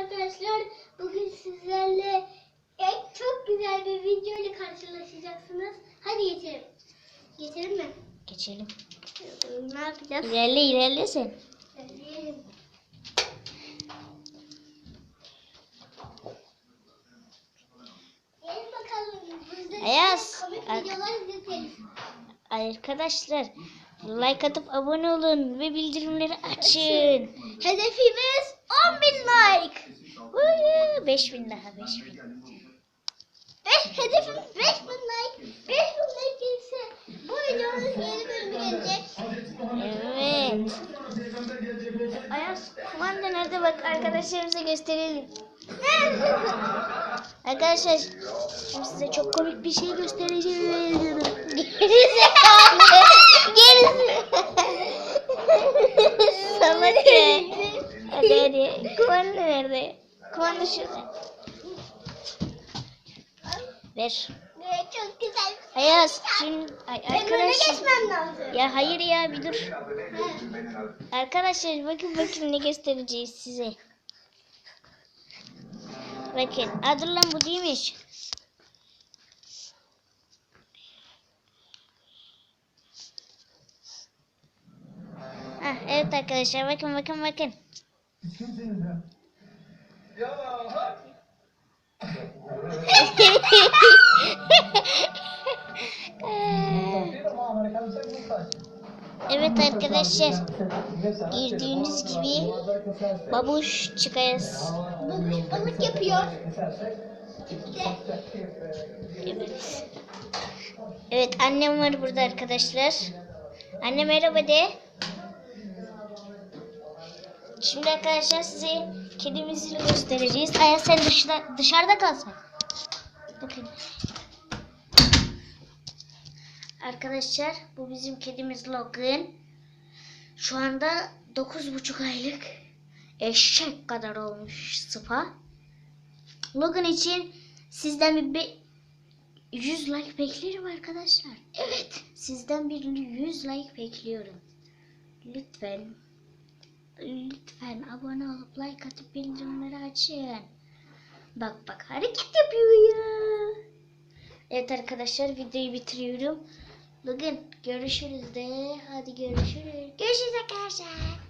arkadaşlar. Bugün sizlerle en çok güzel bir video ile karşılaşacaksınız. Hadi geçelim. Geçelim mi? Geçelim. Ne yapacağız? İlerle ilerle sen. Söyleyelim. Gelin bakalım. Biz de Ayaz, komik ar- videolar. Arkadaşlar like atıp abone olun ve bildirimleri açın. Hedefimiz 10 bin like. Woo, 5000 daha 5000. Beş, hedefimiz 5000 like. 5000 like gelirse bu videonun yeni bölümü gelecek. Evet. Ayaz kumanda nerede bak arkadaşlarımıza gösterelim. Arkadaşlar şimdi size çok komik bir şey göstereceğim. Gerizekalı. Gerizekalı. Salak ya. Hadi hadi. Kumanda nerede? Şurada. Ver. Evet, çok güzel. Ayaz şimdi ay, arkadaşlar. geçmem lazım. Ya hayır ya bir dur. Ha. Arkadaşlar bakın bakın ne göstereceğiz size. Bakın. Dur lan bu değilmiş. Ah, evet arkadaşlar bakın bakın bakın. Ya? Evet arkadaşlar Girdiğiniz gibi babuş çıkayız. Babuş balık yapıyor. Evet. Evet annem var burada arkadaşlar. Anne merhaba de. Şimdi arkadaşlar size kedimizi göstereceğiz. Aya sen dışarıda, dışarıda kalsın. Bakın. Arkadaşlar bu bizim kedimiz Logan. Şu anda 9,5 aylık eşek kadar olmuş sıpa. Logan için sizden bir be- 100 like beklerim arkadaşlar. Evet. Sizden bir 100 like bekliyorum. Lütfen. Lütfen abone olup like atıp bildirimleri açın. Bak bak hareket yapıyor ya. Evet arkadaşlar videoyu bitiriyorum. Bugün görüşürüz de. Hadi görüşürüz. Görüşürüz arkadaşlar.